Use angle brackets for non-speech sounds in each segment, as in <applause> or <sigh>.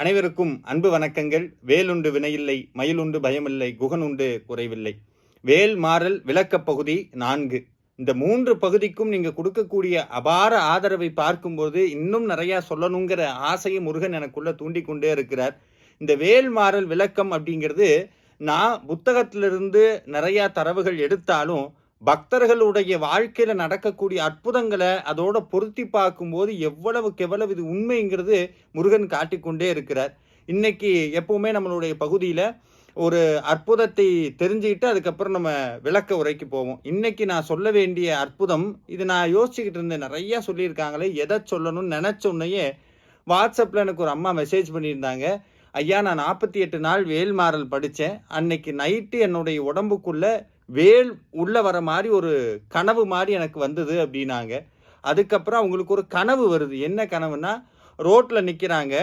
அனைவருக்கும் அன்பு வணக்கங்கள். வேலுண்டு வினையில்லை மயிலுண்டு பயமில்லை குகனுண்டு குறைவில்லை. வேல் மாறல் விளக்கப் பகுதி நான்கு. இந்த மூன்று பகுதிக்கும் நீங்கள் கொடுக்கக்கூடிய அபார ஆதரவை பார்க்கும்போது இன்னும் நிறையா சொல்லணுங்கிற ஆசையை முருகன் எனக்குள்ள தூண்டி கொண்டே இருக்கிறார். இந்த வேல் மாறல் விளக்கம் அப்படிங்கிறது நான் புத்தகத்திலிருந்து நிறையா தரவுகள் எடுத்தாலும் பக்தர்களுடைய வாழ்க்கையில நடக்கக்கூடிய அற்புதங்களை அதோட பொருத்தி பார்க்கும்போது எவ்வளவுக்கு எவ்வளவு இது உண்மைங்கிறது முருகன் காட்டிக்கொண்டே இருக்கிறார். இன்னைக்கு எப்பவுமே நம்மளுடைய பகுதியில ஒரு அற்புதத்தை தெரிஞ்சுக்கிட்டு அதுக்கப்புறம் நம்ம விளக்க உரைக்கு போவோம். இன்னைக்கு நான் சொல்ல வேண்டிய அற்புதம் இது நான் யோசிச்சுக்கிட்டு இருந்தேன். நிறையா சொல்லியிருக்காங்களே எதை சொல்லணும்னு நினைச்ச உடனேயே வாட்ஸ்அப்பில் எனக்கு ஒரு அம்மா மெசேஜ் பண்ணியிருந்தாங்க. ஐயா நான் நாற்பத்தி எட்டு நாள் வேல்மாறல் படித்தேன் அன்னைக்கு நைட்டு என்னுடைய உடம்புக்குள்ளே வேல் உள்ளே வர மாதிரி ஒரு கனவு மாதிரி எனக்கு வந்தது அப்படின்னாங்க. அதுக்கப்புறம் அவங்களுக்கு ஒரு கனவு வருது. என்ன கனவுனா ரோட்டில் நிற்கிறாங்க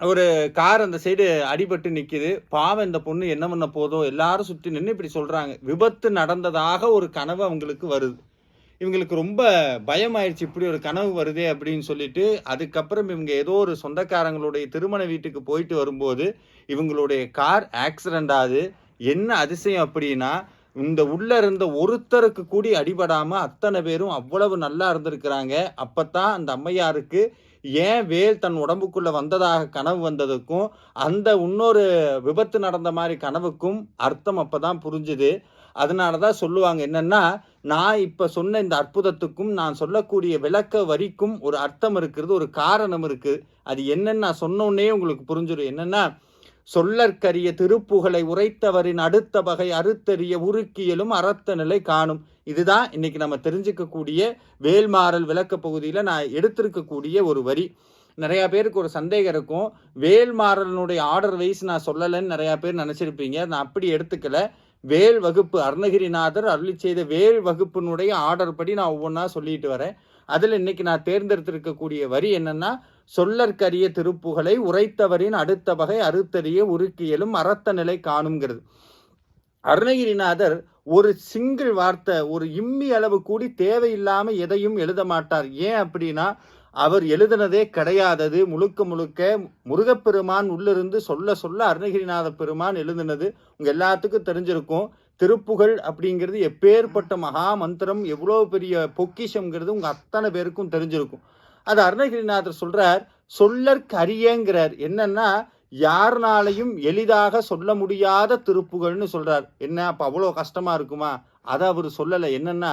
ஒரு கார் அந்த சைடு அடிபட்டு நிற்கிது பாவம் இந்த பொண்ணு என்ன பண்ண போதும் எல்லாரும் சுற்றி நின்று இப்படி சொல்கிறாங்க விபத்து நடந்ததாக ஒரு கனவு அவங்களுக்கு வருது. இவங்களுக்கு ரொம்ப பயமாயிடுச்சு இப்படி ஒரு கனவு வருதே அப்படின்னு சொல்லிட்டு அதுக்கப்புறம் இவங்க ஏதோ ஒரு சொந்தக்காரங்களுடைய திருமண வீட்டுக்கு போயிட்டு வரும்போது இவங்களுடைய கார் ஆக்சிடெண்ட் ஆகுது. என்ன அதிசயம் அப்படின்னா இந்த உள்ள இருந்த ஒருத்தருக்கு கூடி அடிபடாம அத்தனை பேரும் அவ்வளவு நல்லா இருந்திருக்கிறாங்க. அப்பத்தான் அந்த அம்மையாருக்கு ஏன் வேல் தன் உடம்புக்குள்ள வந்ததாக கனவு வந்ததுக்கும் அந்த இன்னொரு விபத்து நடந்த மாதிரி கனவுக்கும் அர்த்தம் அப்பதான் புரிஞ்சுது. அதனால தான் சொல்லுவாங்க என்னன்னா நான் இப்ப சொன்ன இந்த அற்புதத்துக்கும் நான் சொல்லக்கூடிய விளக்க வரிக்கும் ஒரு அர்த்தம் இருக்கிறது ஒரு காரணம் இருக்கு. அது என்னன்னு நான் சொன்ன உடனே உங்களுக்கு புரிஞ்சிடும் என்னன்னா சொல்லற்கரிய திருப்புகழை உரைத்தவரின் அடுத்த வகை அறுத்தறிய உருக்கியலும் அறத்த நிலை காணும். இதுதான் இன்னைக்கு நம்ம தெரிஞ்சுக்கக்கூடிய வேல்மாறல் விளக்க பகுதியில் நான் எடுத்திருக்கக்கூடிய ஒரு வரி. நிறையா பேருக்கு ஒரு சந்தேகம் இருக்கும். வேல்மாறலனுடைய ஆர்டர் வைஸ் நான் சொல்லலைன்னு நிறையா பேர் நினச்சிருப்பீங்க. நான் அப்படி எடுத்துக்கல. வேல் வகுப்பு அருணகிரிநாதர் அருளி செய்த வேல் வகுப்பினுடைய ஆர்டர் படி நான் ஒவ்வொன்றா சொல்லிட்டு வரேன். அதில் இன்னைக்கு நான் தேர்ந்தெடுத்திருக்கக்கூடிய வரி என்னன்னா சொல்லற்கரிய திருப்புகளை உரைத்தவரின் அடுத்த வகை அறுத்தறிய உருக்கியலும் அறத்த நிலை காணுங்கிறது அருணகிரிநாதர் ஒரு சிங்கிள் வார்த்தை ஒரு இம்மி அளவு கூடி தேவையில்லாம எதையும் எழுத மாட்டார். ஏன் அப்படின்னா அவர் எழுதினதே கிடையாதது. முழுக்க முழுக்க முருகப்பெருமான் உள்ளிருந்து சொல்ல சொல்ல அருணகிரிநாத பெருமான் எழுதினது உங்க எல்லாத்துக்கும் தெரிஞ்சிருக்கும். திருப்புகழ் அப்படிங்கிறது எப்பேற்பட்ட மகா மந்திரம் எவ்வளோ பெரிய பொக்கிஷம்ங்கிறது உங்க அத்தனை பேருக்கும் தெரிஞ்சிருக்கும். அது அருணகிரிநாதர் சொல்றார் சொல்லற்கரியங்கிறார். என்னன்னா யாருனாலையும் எளிதாக சொல்ல முடியாத திருப்புகள்னு சொல்றார். என்ன அப்ப அவ்வளோ கஷ்டமா இருக்குமா? அதை அவர் சொல்லலை. என்னன்னா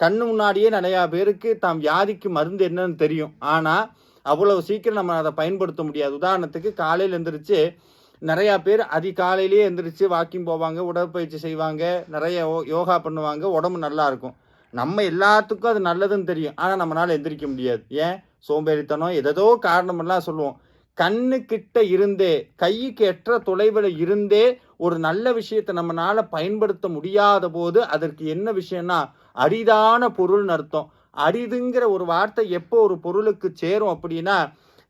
கண்ணு முன்னாடியே நிறையா பேருக்கு தாம் வியாதிக்கு மருந்து என்னன்னு தெரியும். ஆனால் அவ்வளவு சீக்கிரம் நம்ம அதை பயன்படுத்த முடியாது. உதாரணத்துக்கு காலையில் எந்திரிச்சு நிறையா பேர் அதிகாலையிலேயே எந்திரிச்சு வாக்கிங் போவாங்க உடற்பயிற்சி செய்வாங்க நிறைய யோகா பண்ணுவாங்க உடம்பு நல்லா இருக்கும். நம்ம எல்லாத்துக்கும் அது நல்லதுன்னு தெரியும். ஆனால் நம்மளால் எந்திரிக்க முடியாது. ஏன்? சோம்பேறித்தனம் எதோ காரணமெல்லாம் சொல்லுவோம். கண்ணு கிட்ட இருந்தே கைக்கு எற்ற தொலைவில் இருந்தே ஒரு நல்ல விஷயத்தை நம்மளால பயன்படுத்த முடியாத போது அதற்கு என்ன விஷயம்னா அரிதான பொருள்னு அர்த்தம். அரிதுங்கிற ஒரு வார்த்தை எப்போ ஒரு பொருளுக்கு சேரும் அப்படின்னா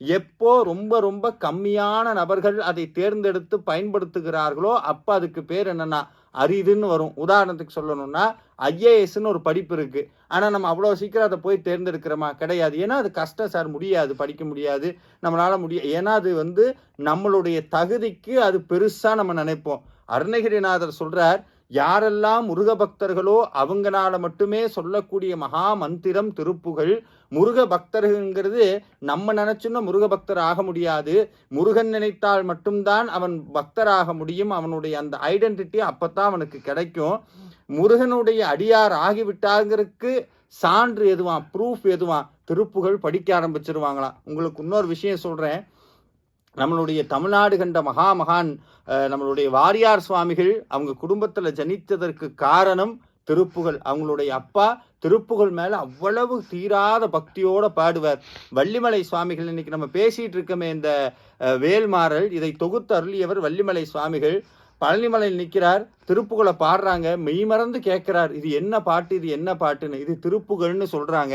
எப்போ ரொம்ப ரொம்ப கம்மியான நபர்கள் அதை தேர்ந்தெடுத்து பயன்படுத்துகிறார்களோ அப்போ அதுக்கு பேர் என்னன்னா அரிதுன்னு வரும். உதாரணத்துக்கு சொல்லணும்னா ஐஏஎஸ்ன்னு ஒரு படிப்பு இருக்குது ஆனால் நம்ம அவ்வளோ சீக்கிரம் அதை போய் தேர்ந்தெடுக்கிறோமா? கிடையாது. ஏன்னா அது கஷ்டம் சார். முடியாது. படிக்க முடியாது. நம்மளால் முடியாது ஏன்னா அது வந்து நம்மளுடைய தகுதிக்கு அது பெருசாக நம்ம நினைப்போம். அருணகிரிநாதர் சொல்கிறார் யாரெல்லாம் முருக பக்தர்களோ அவங்களால மட்டுமே சொல்லக்கூடிய மகா மந்திரம் திருப்புகள் முருக பக்தர்கள்ங்கிறது நம்ம நினைச்சோன்னா முருக பக்தர் ஆக முடியாது. முருகன் நினைத்தால் மட்டும்தான் அவன் பக்தராக முடியும். அவனுடைய அந்த ஐடென்டிட்டி அப்பத்தான் அவனுக்கு கிடைக்கும். முருகனுடைய அடியார் ஆகிவிட்டாங்கிறதுக்கு சான்று எதுவான் ப்ரூஃப் எதுவான் திருப்புகள் படிக்க ஆரம்பிச்சிருவாங்களாம். உங்களுக்கு இன்னொரு விஷயம் சொல்றேன். நம்மளுடைய தமிழ்நாடு கண்ட மகா மகான் நம்மளுடைய வாரியார் சுவாமிகள் அவங்க குடும்பத்தில் ஜனித்ததற்கு காரணம் திருப்புகழ் அவங்களுடைய அப்பா திருப்புகழ் மேல அவ்வளவு தீராத பக்தியோட பாடுவார். வள்ளிமலை சுவாமிகள் இன்னைக்கு நம்ம பேசிட்டு இருக்கமே இந்த வேல்மாறல் இதை தொகுத்து அருளியவர் வள்ளிமலை சுவாமிகள். பழனிமலையில் நிற்கிறார் திருப்புகளை பாடுறாங்க மெய்மறந்து கேட்கிறார் இது என்ன பாட்டு இது என்ன பாட்டுன்னு இது திருப்புகழ்னு சொல்றாங்க.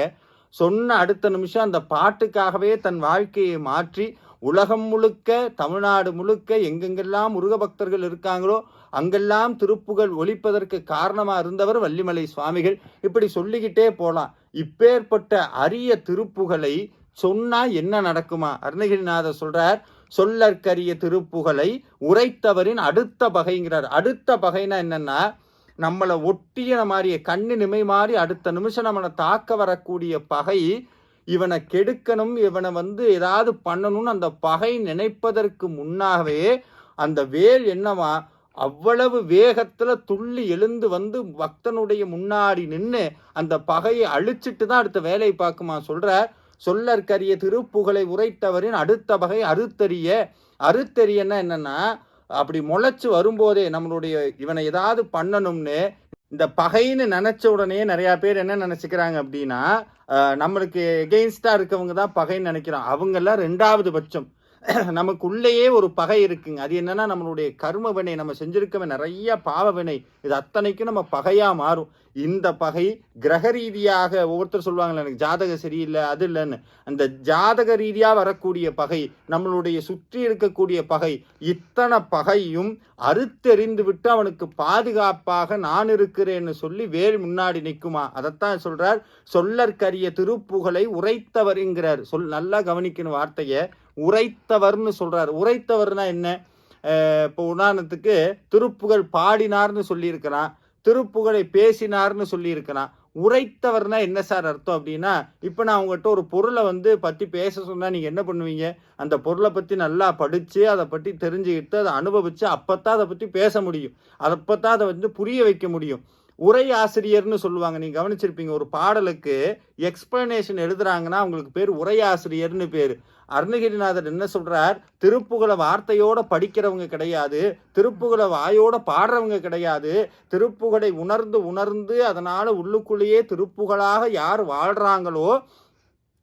சொன்ன அடுத்த நிமிஷம் அந்த பாட்டுக்காகவே தன் வாழ்க்கையை மாற்றி உலகம் முழுக்க தமிழ்நாடு முழுக்க எங்கெங்கெல்லாம் முருக பக்தர்கள் இருக்காங்களோ அங்கெல்லாம் திருப்புகள் ஒழிப்பதற்கு காரணமாக இருந்தவர் வள்ளிமலை சுவாமிகள். இப்படி சொல்லிக்கிட்டே போகலாம் இப்பேற்பட்ட அரிய திருப்புகளை சொன்னால் என்ன நடக்குமா? அருணகிரிநாதர் சொல்கிறார் சொல்லற்கரிய திருப்புகளை உரைத்தவரின் அடுத்த பகைங்கிறார். அடுத்த பகைனா என்னன்னா நம்மளை ஒட்டிய மாதிரியே கண்ணு நிமை மாறி அடுத்த நிமிஷம் நம்மளை தாக்க வரக்கூடிய பகை இவனை கெடுக்கணும் இவனை வந்து ஏதாவது பண்ணணும்னு அந்த பகை நினைப்பதற்கு முன்னாகவே அந்த வேல் என்னவா அவ்வளவு வேகத்தில் துள்ளி எழுந்து வந்து பக்தனுடைய முன்னாடி நின்று அந்த பகையை அழிச்சிட்டு தான் அடுத்த வேலையை பார்க்குமா சொல்கிற சொல்லற்கரிய திருப்புகழை உரைத்தவரின் அடுத்த பகை அறுத்தறிய. அறுத்தறியன்னா என்னன்னா அப்படி முளைச்சு வரும்போதே நம்மளுடைய இவனை ஏதாவது பண்ணணும்னு இந்த பகைன்னு நினைச்ச உடனே நிறைய பேர் என்ன நினைச்சுக்கிறாங்க அப்படின்னா நம்மளுக்கு எகெயின்ஸ்டா இருக்கவங்க தான் பகைன்னு நினைக்கிறோம். அவங்கெல்லாம் ரெண்டாவது பட்சம். <clears throat> நமக்குள்ளேயே ஒரு பகை இருக்குங்க. அது என்னன்னா நம்மளுடைய கர்ம வினை நம்ம செஞ்சிருக்கவே நிறைய பாவ வினை இது அத்தனைக்கும் நம்ம பகையா மாறும். இந்த பகை கிரக ரீதியாக ஒவ்வொருத்தர் சொல்லுவாங்கல்ல எனக்கு ஜாதகம் சரியில்லை அது இல்லைன்னு. அந்த ஜாதக ரீதியாக வரக்கூடிய பகை நம்மளுடைய சுற்றி இருக்கக்கூடிய பகை இத்தனை பகையும் அறுத்தெறிந்து விட்டு அவனுக்கு பாதுகாப்பாக நான் இருக்கிறேன்னு சொல்லி வேல் முன்னாடி நிற்குமா? அதைத்தான் சொல்றார். சொல்லற்கரிய திருப்புகழை உரைத்தவருங்கிறார் சொல் நல்லா கவனிக்கணும் வார்த்தையை. உரைத்தவர்னு சொல்றார். உரைத்தவர்னா என்ன? இப்போ உதாரணத்துக்கு திருப்புகழ் பாடினார்னு சொல்லியிருக்கிறான். திருப்புகழை பேசினார்னு சொல்லியிருக்கிறான் உரைத்தவர்னா என்ன சார் அர்த்தம் அப்படின்னா இப்போ நான் உங்கள்கிட்ட ஒரு பொருளை வந்து பற்றி பேச சொன்னால் நீங்கள் என்ன பண்ணுவீங்க? அந்த பொருளை பற்றி நல்லா படித்து அதை பற்றி தெரிஞ்சுக்கிட்டு அதை அனுபவித்து அப்போத்தான் அதை பற்றி பேச முடியும். அப்போத்தான் அதை வந்து புரிய வைக்க முடியும். உரை ஆசிரியர்னு சொல்லுவாங்க. நீங்கள் கவனிச்சிருப்பீங்க ஒரு பாடலுக்கு எக்ஸ்பிளனேஷன் எழுதுறாங்கன்னா அவங்களுக்கு பேர் உரை ஆசிரியர்னு பேர். அருணகிரிநாதர் என்ன சொல்கிறார் திருப்புகழை வார்த்தையோட படிக்கிறவங்க கிடையாது. திருப்புகழை வாயோட பாடுறவங்க கிடையாது. திருப்புகழை உணர்ந்து உணர்ந்து அதனால் உள்ளுக்குள்ளேயே திருப்புகழாக யார் வாழ்கிறாங்களோ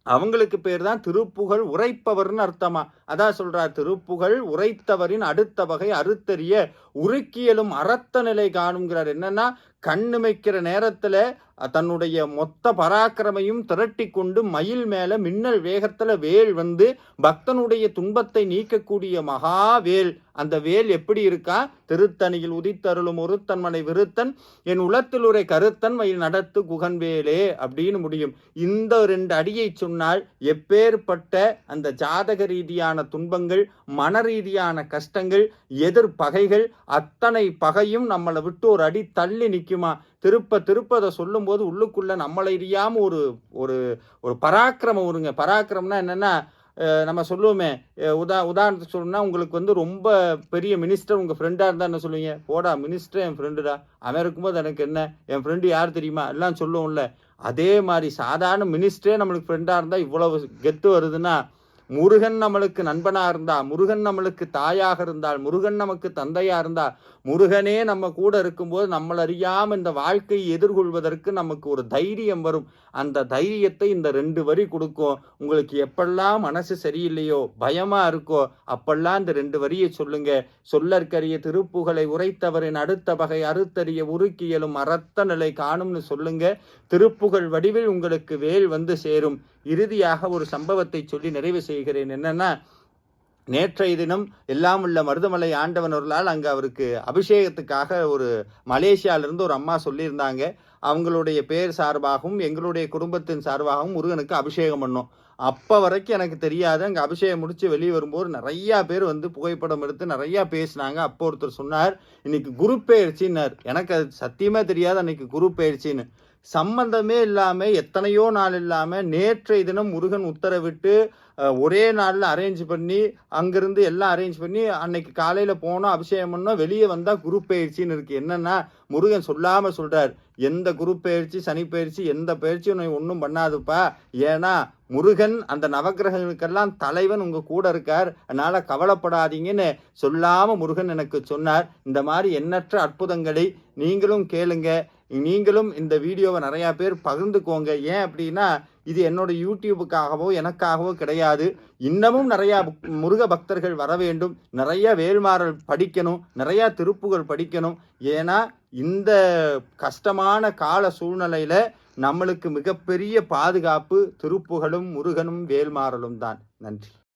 அவங்களுக்கு பேர் தான் திருப்புகழ் உரைப்பவர்னு அர்த்தமா. அதான் சொல்றார் திருப்புகழ் உரைத்தவரின் அடுத்த வகை அறுத்தறிய உருக்கியலும் அறத்த நிலை காணுங்கிறார். என்னன்னா கண்ணுமைக்கிற நேரத்தில் தன்னுடைய மொத்த பராக்கிரமையும் திரட்டி கொண்டு மயில் மேல மின்னல் வேகத்துல வேல் வந்து பக்தனுடைய துன்பத்தை நீக்கக்கூடிய மகா வேல் அந்த வேல் எப்படி இருக்கா? திருத்தணியில் உதித்தருளும் ஒருத்தன்மனை விருத்தன் என் உளத்தில் உரை கருத்தன் மயில் நடத்து குகன் வேலே அப்படின்னு முடியும். இந்த ரெண்டு அடியை சொன்னால் எப்பேற்பட்ட அந்த ஜாதக ரீதியான துன்பங்கள் மன ரீதியான கஷ்டங்கள் எதிர் பகைகள் அத்தனை பகையும் நம்மளை விட்டு ஒரு அடி தள்ளி நிற்கும் திருப்ப திருப்ப அதை சொல்லும்போது உள்ளுக்குள்ளே நம்மளை அறியாம ஒரு ஒரு ஒரு பராக்கிரமம் வருங்க. பராக்கிரமம்னா என்னென்னா நம்ம சொல்லுவோமே உதா உதாரணத்துக்கு சொல்லணும்னா உங்களுக்கு வந்து ரொம்ப பெரிய மினிஸ்டர் உங்கள் ஃப்ரெண்டாக இருந்தால் என்ன சொல்லுவீங்க? போடா மினிஸ்டர் என் ஃப்ரெண்டுடா அவன் இருக்கும்போது எனக்கு என்ன? என் ஃப்ரெண்டு யார் தெரியுமா? எல்லாம் சொல்லுவோம்ல. அதே மாதிரி சாதாரண மினிஸ்டரே நம்மளுக்கு ஃப்ரெண்டாக இருந்தால் இவ்வளவு கெத்து வருதுன்னா முருகன் நம்மளுக்கு நண்பனா இருந்தா முருகன் நம்மளுக்கு தாயாக இருந்தால் முருகன் நமக்கு தந்தையா இருந்தா முருகனே நம்ம கூட இருக்கும்போது நம்மள அறியாம இந்த வாழ்க்கையை எதிர்கொள்வதற்கு நமக்கு ஒரு தைரியம் வரும். அந்த தைரியத்தை இந்த ரெண்டு வரி கொடுக்கும். உங்களுக்கு எப்பெல்லாம் மனசு சரியில்லையோ பயமா இருக்கோ அப்பெல்லாம் இந்த ரெண்டு வரியை சொல்லுங்க. சொல்லற்கரிய திருப்புகளை உரைத்தவரின் அடுத்த பகை அறுத்தறிய உருக்கியலும் அறத்த நிலை காணும்னு சொல்லுங்க. திருப்புகள் வடிவில் உங்களுக்கு வேல் வந்து சேரும். இறுதியாக ஒரு சம்பவத்தை சொல்லி நிறைவு செய்கிறேன். என்னன்னா நேற்றைய தினம் எல்லாம் உள்ள மருதமலை ஆண்டவனர்களால் அங்கே அவருக்கு அபிஷேகத்துக்காக ஒரு மலேசியாவிலிருந்து ஒரு அம்மா சொல்லியிருந்தாங்க. அவங்களுடைய பேர் சார்பாகவும் எங்களுடைய குடும்பத்தின் சார்பாகவும் முருகனுக்கு அபிஷேகம் பண்ணோம். அப்போ வரைக்கும் எனக்கு தெரியாது. அங்கே அபிஷேகம் முடித்து வெளியே வரும்போது நிறையா பேர் வந்து புகைப்படம் எடுத்து நிறையா பேசினாங்க. அப்போ ஒருத்தர் சொன்னார் இன்னைக்கு குரு பெயர்ச்சின்னார். எனக்கு அது சத்தியமாக தெரியாது அன்னைக்கு குரு பெயர்ச்சின்னு. சம்பந்தமே இல்லாமல் எத்தனையோ நாள் இல்லாமல் நேற்றைய தினம் முருகன் உத்தரவிட்டு ஒரே நாளில் அரேஞ்ச் பண்ணி அங்கேருந்து எல்லாம் அரேஞ்ச் பண்ணி அன்னைக்கு காலையில் போனோம் அபிஷேகம் பண்ணோம் வெளியே வந்தால் குரு பயிற்சின்னு இருக்குது என்னென்னா முருகன் சொல்லாமல் சொல்கிறார் எந்த குரு பயிற்சி சனி பயிற்சி எந்த பயிற்சியும் உன்னை ஒன்றும் பண்ணாதுப்பா. ஏன்னா முருகன் அந்த நவக்கிரகங்களுக்கெல்லாம் தலைவன் உங்கள் கூட இருக்கார். அதனால் கவலைப்படாதீங்கன்னு சொல்லாமல் முருகன் எனக்கு சொன்னார். இந்த மாதிரி எண்ணற்ற அற்புதங்களை நீங்களும் கேளுங்க. நீங்களும் இந்த வீடியோவை நிறையா பேர் பகிர்ந்துக்கோங்க. ஏன் அப்படின்னா இது என்னோட யூடியூபுக்காகவோ எனக்காகவோ கிடையாது. இன்னமும் நிறையா முருக பக்தர்கள் வர வேண்டும். நிறைய வேல்மாறல் படிக்கணும். நிறையா திருப்புகள் படிக்கணும். ஏன்னா இந்த கஷ்டமான கால சூழ்நிலையில் நம்மளுக்கு மிகப்பெரிய பாதுகாப்பு திருப்புகளும் முருகனும் வேல்மாறலும் தான். நன்றி.